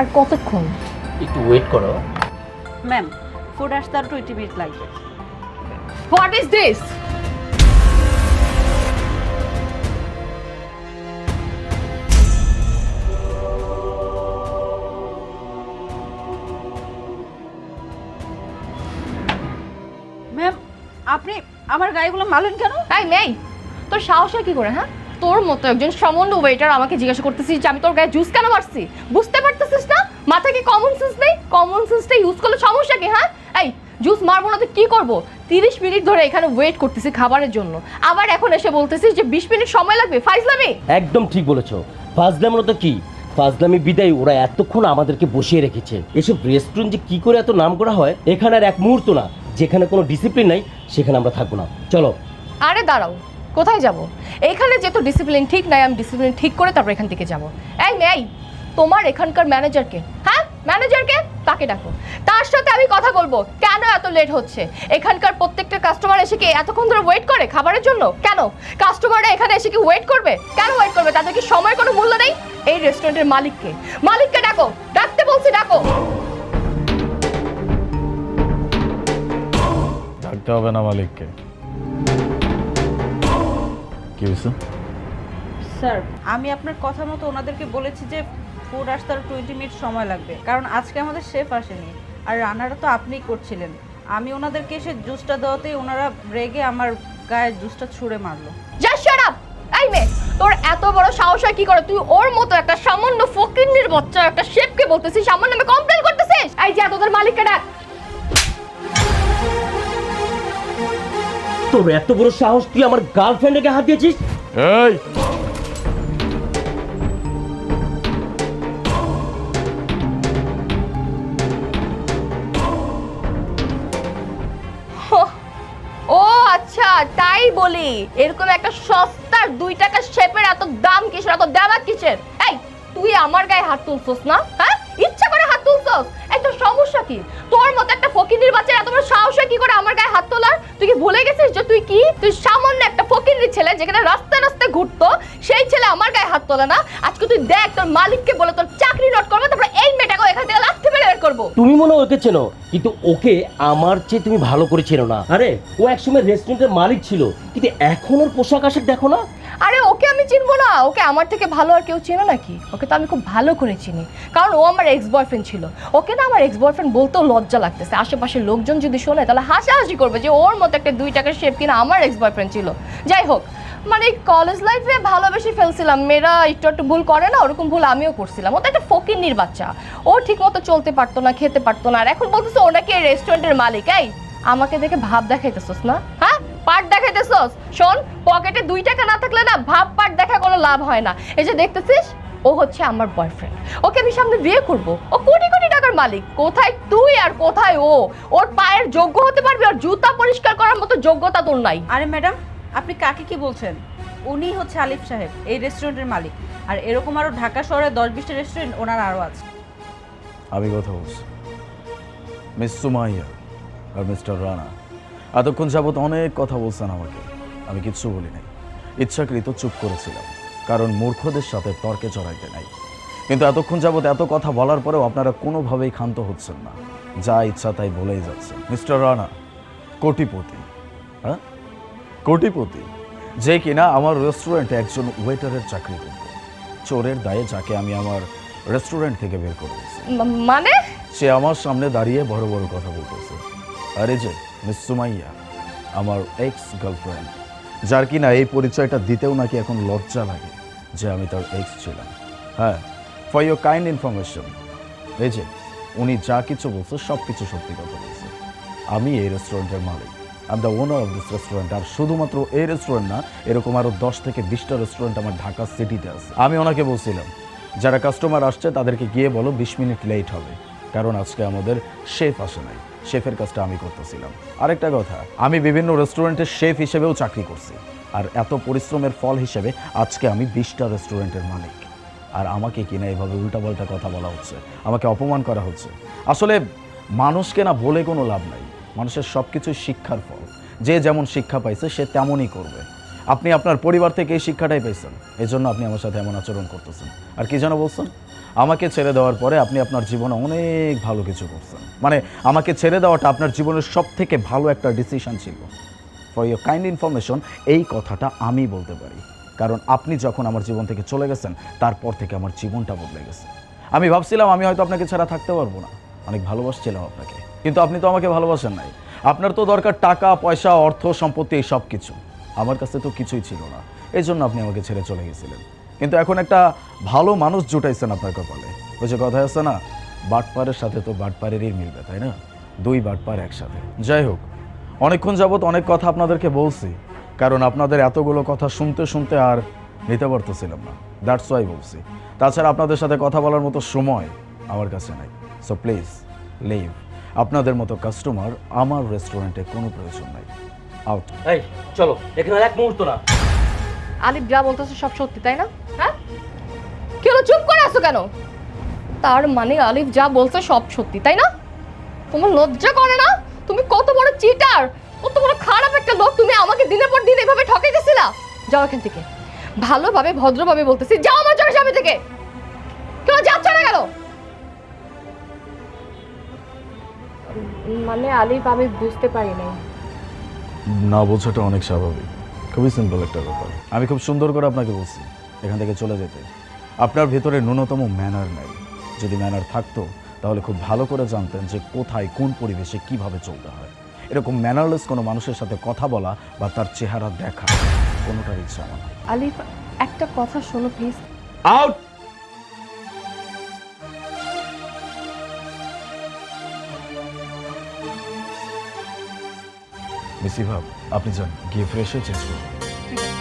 আর কতক্ষণ? একটু ওয়েট করো। ম্যাম ফুড আসতে আর টোয়েন্টি মিনিট লাগবে। হোয়াট ইজ দিস ম্যাম আপনি আমার গায়েগুলো মারলেন কেন? তাই নেই তোর সাহস হয় কি করে হ্যাঁ? তোর মতো একজন সামান্য ওয়েটার আমাকে জিজ্ঞাসা করতেছিস যে আমি তোর গায়ে জুস কেন মারছি? বুঝতে মাথায় কি কমন সেন্স নেই? কমন সেন্সটা ইউজ করলে সমস্যা কি হ্যাঁ? এই জুস মারবো না তো কি করব? তিরিশ মিনিট ধরে এখানে ওয়েট করতেছি খাবারের জন্য। আবার এখন এসে বলতেছিস যে বিশ মিনিট সময় লাগবে। ফাইজলামি? একদম ঠিক বলেছ। ফাজলামরা তো কি? ফাজলামি বিদায় ওরা এতক্ষণ আমাদেরকে বসিয়ে রেখেছে। এসব রেস্টুরেন্ট যে কি করে এত নাম করা হয় এখানে আর এক মুহূর্ত না। যেখানে কোনো ডিসিপ্লিন নাই সেখানে আমরা থাকব না। চলো। আরে দাঁড়াও কোথায় যাব? এখানে যেহেতু ডিসিপ্লিন ঠিক নাই আমি ডিসিপ্লিন ঠিক করে তারপর এখান থেকে যাব। এই নেই তোমার এখানকার ম্যানেজারকে হ্যাঁ? ম্যানেজারকে তাকে ডাকো। তার সাথে আমি কথা বলব। কেন এত লেট হচ্ছে? এখানকার প্রত্যেকটা কাস্টমার এসে কি এতক্ষণ ধরে ওয়েট করে খাবারের জন্য? কেন? কাস্টমাররা এখানে এসে কি ওয়েট করবে? কেন ওয়েট করবে? তাদের কি সময়ের কোনো মূল্য নেই? এই রেস্টুরেন্টের মালিককে। মালিককে ডাকো। ডাকতে বলছি ডাকো। ডাকতে হবে না মালিককে। কি হয়েছে? স্যার আমি আপনার কথা মতো ওনাদেরকে বলেছি যে ফুড আসতে আর টোয়েন্টি মিনিট সময় লাগবে। কারণ আজকে আমাদের শেফ আসেনি। আর রান্নাটা তো আপনিই করছিলেন। আমি ওনাদেরকে এসে জুসটা দেওয়াতেই ওনারা রেগে আমার গায়ে জুসটা ছুঁড়ে মারলো। যা শাট আপ এই মে তোর এত বড় সাহস হয় কি করে? তুই ওর মতো একটা সামান্য ফকিন্নির বাচ্চা একটা শেফকে বলতেছিস আমার নামে কমপ্লেন করতেছিস? এই যে তোদের মালিককে ডাক। তোর এত বড় সাহস তুই আমার গার্লফ্রেন্ডকে হাত দিয়েছিস? এই বলি, এরকম একটা সস্তার দুই টাকা শেপের এত দাম কিসের, এত দামাক কিসের? এই, তুই আমার গায়ে হাত তুলছস না? হ্যাঁ? ইচ্ছা করে হাত তুলছস? তোর সমস্যা কি? তোর মতো একটা ফকিনির বাচ্চা এত বড় সাহস কি করে আমার গায়ে হাত তোলার? তুই কি ভুলে গেছিস যে তুই কি? তুই সামান্য একটা ফকিনির ছেলে যেখানে রাস্তায় রাস্তায় ঘুরতো, সেই ছেলে আমার গায়ে হাত তোলে না? আজকে তুই দেখ তোর মালিককে বলে তোর চাকরি নট করবে, তারপর এই মেয়েটাকে এখান থেকে করব। তুমি মনে হয় ওকে চেনো কিন্তু ওকে আমার চেয়ে তুমি ভালো করে চেনো না। আরে ও একসময় রেস্টুরেন্টের মালিক ছিল কিন্তু এখন ওর পোশাক আশাক দেখো না। আরে ওকে আমি চিনবো না। ওকে আমার থেকে ভালো আর কেউ চেনো নাকি? ওকে তো আমি খুব ভালো করে চিনি। কারণ ও আমার এক্স বয়ফ্রেন্ড ছিল। ওকে না আমার এক্স বয়ফ্রেন্ড বলতেও লজ্জা লাগতেছে। আশেপাশের লোকজন যদি শোনে তাহলে হাসাহাসি করবে যে ওর মতো একটা দুই টাকার শেপ কিনা আমার এক্স বয়ফ্রেন্ড ছিল। যাই হোক মানে কলেজ লাইফে ভালোবেসে ফেলছিলাম। মেয়েরা একটু একটু ভুল করে না, ওরকম ভুল আমিও করছিলাম। ও তো একটা ফকিন্নির বাচ্চা। ও ঠিক মতো চলতে পারতো না, খেতে পারতো না। আর এখন বলতেছে ও নাকি রেস্টুরেন্টের মালিক। এই, আমাকে দেখে ভাব দেখাইতেছস না? হ্যাঁ? পাট দেখাইতেছস? শোন পকেটে দুই টাকা না থাকলে না ভাব পাট দেখা কোনো লাভ হয় না। এই যে দেখতেছিস, ও হচ্ছে আমার বয়ফ্রেন্ড ওকে আমি সামনে বিয়ে করব। ও কোটি কোটি টাকার মালিক। কোথায় তুই আর কোথায় ও? ওর পায়ের যোগ্য হতে পারবি আর জুতা পরিষ্কার করার মতো যোগ্যতা তোর নাই। আরে ম্যাডাম আপনি কাকে কি বলছেন? উনি হচ্ছে আলিফ সাহেব, এই রেস্টুরেন্টের মালিক। আর এরকম আরও ঢাকা শহরে দশ বিশটা রেস্টুরেন্ট ওনার আরও আছে। আমি কথা বলছি। মিস সুমাইয়া আর মিস্টার রানা, এতক্ষণ যাবত অনেক কথা বলছেন আমাকে। আমি কিচ্ছু বলি নাই। ইচ্ছাকৃত চুপ করেছিলাম, কারণ মূর্খদের সাথে তর্কে চড়াইতে নাই। কিন্তু এতক্ষণ যাবত এত কথা বলার পরেও আপনারা কোনোভাবেই ক্ষান্ত হচ্ছেন না। যা ইচ্ছা তাই বলেই যাচ্ছে মিস্টার রানা, কোটিপতি হ্যাঁ? কোটিপতি যে কিনা আমার রেস্টুরেন্টে একজন ওয়েটারের চাকরি করত। চোরের দায়ে যাকে আমি আমার রেস্টুরেন্ট থেকে বের করে দিয়েছি। মানে? সে আমার সামনে দাঁড়িয়ে বড় বড় কথা বলতেছে। আরে যে মিস সুমাইয়া আমার এক্স গার্লফ্রেন্ড যার কিনা এই পরিচয়টা দিতেও নাকি এখন লজ্জা লাগে যে আমি তার এক্স ছিলাম। হ্যাঁ ফর ইউর কাইন্ড ইনফরমেশন এই যে উনি যা কিছু বলছে সব কিছু সত্যি কথা বলছে। আমি এই রেস্টুরেন্টের মালিক। I'm the owner of this restaurant আর শুধুমাত্র এই রেস্টুরেন্ট না, এরকম আরও দশ থেকে বিশটা রেস্টুরেন্ট আমার ঢাকা সিটিতে আছে। আমি ওনাকে বলছিলাম, যারা কাস্টমার আসছে, তাদেরকে গিয়ে বলো বিশ মিনিট লেট হবে। কারণ আজকে আমাদের শেফ আসে নাই। শেফের কাজটা আমি করতেছিলাম। আরেকটা কথা, আমি বিভিন্ন রেস্টুরেন্টের শেফ হিসেবেও চাকরি করছি। আর এত পরিশ্রমের ফল হিসেবে আজকে আমি বিশটা রেস্টুরেন্টের মালিক। আর আমাকে কিনা এভাবে উল্টাপাল্টা কথা বলা হচ্ছে, আমাকে অপমান করা হচ্ছে। আসলে মানুষকে না বলে কোনো লাভ নাই। মানুষের সব কিছুই শিক্ষার ফল। যে যেমন শিক্ষা পাইছে, সে তেমনই করবে। আপনি আপনার পরিবার থেকে এই শিক্ষাটাই পেয়েছেন এই জন্য আপনি আমার সাথে এমন আচরণ করতেছেন। আর কি যেন বলছেন? আমাকে ছেড়ে দেওয়ার পরে আপনি আপনার জীবনে অনেক ভালো কিছু করছেন। মানে আমাকে ছেড়ে দেওয়াটা আপনার জীবনের সব থেকে ভালো একটা ডিসিশন ছিল। ফর ইয়োর কাইন্ড ইনফরমেশন এই কথাটা আমি বলতে পারি। কারণ আপনি যখন আমার জীবন থেকে চলে গেছেন, তারপর থেকে আমার জীবনটা বদলে গেছে। আমি ভাবছিলাম আমি হয়তো আপনাকে ছাড়া থাকতে পারব না। অনেক ভালোবাসছিলাম আপনাকে। কিন্তু আপনি তো আমাকে ভালোবাসেন নাই। আপনার তো দরকার টাকা, পয়সা, অর্থ, সম্পত্তি, এই সব কিছু। আমার কাছে তো কিছুই ছিল না। এই জন্য আপনি আমাকে ছেড়ে চলে গেছিলেন। কিন্তু এখন একটা ভালো মানুষ জুটাইছেন আপনার কপালে। ওই যে কথা আছে না, বাটপারের সাথে তো বাটপারেরই মিলবে, তাই না? দুই বাটপার একসাথে। যাই হোক, অনেকক্ষণ যাবৎ অনেক কথা আপনাদেরকে বলছি, কারণ আপনাদের এতগুলো কথা শুনতে শুনতে আর নিতে পারতেছিলাম না। দ্যাটস ওয়াই বলছি। তাছাড়া আপনাদের সাথে কথা বলার মতো সময় আমার কাছে নাই। সো প্লিজ লিভ আপনাদের মতো কাস্টমার আমার রেস্টুরেন্টে কোনো প্রয়োজন নাই। আউট এই চলো এখানে আর এক মুহূর্ত না। আলিফ যা বলতেছে সব সত্যি তাই না? হ্যাঁ? কি হলো চুপ করে আছো কেন? তার মানে আলিফ যা বলছে সব সত্যি তাই না? তোমার লজ্জা করে না? তুমি কত বড় চিটার কত বড় খারাপ একটা লোক তুমি আমাকে দিনের পর দিন এভাবে ঠকাইতেছিলা? যাও এখান থেকে। ভালোভাবে ভদ্রভাবে বলতেছি যাও আমার চোখের সামনে থেকে! কেন যাচ্ছ না কেন? মানে আলিফ আমি বুঝতে পারি নাই না বোঝাটা অনেক স্বাভাবিক। খুবই সিম্পল একটা ব্যাপার। আমি খুব সুন্দর করে আপনাকে বলছি এখান থেকে চলে যেতে। আপনার ভেতরে ন্যূনতম ম্যানার নাই। যদি ম্যানার থাকতো তাহলে খুব ভালো করে জানতেন যে কোথায় কোন পরিবেশে কীভাবে চলতে হয়। এরকম ম্যানারলেস কোনো মানুষের সাথে কথা বলা বা তার চেহারা দেখা কোনোটার ইচ্ছা আমার না। আলিফ একটা কথা শোনো প্লিজ আউট মিসিভাব আপনি যান গিয়ে ফ্রেশ হয়ে চেঞ্জ করুন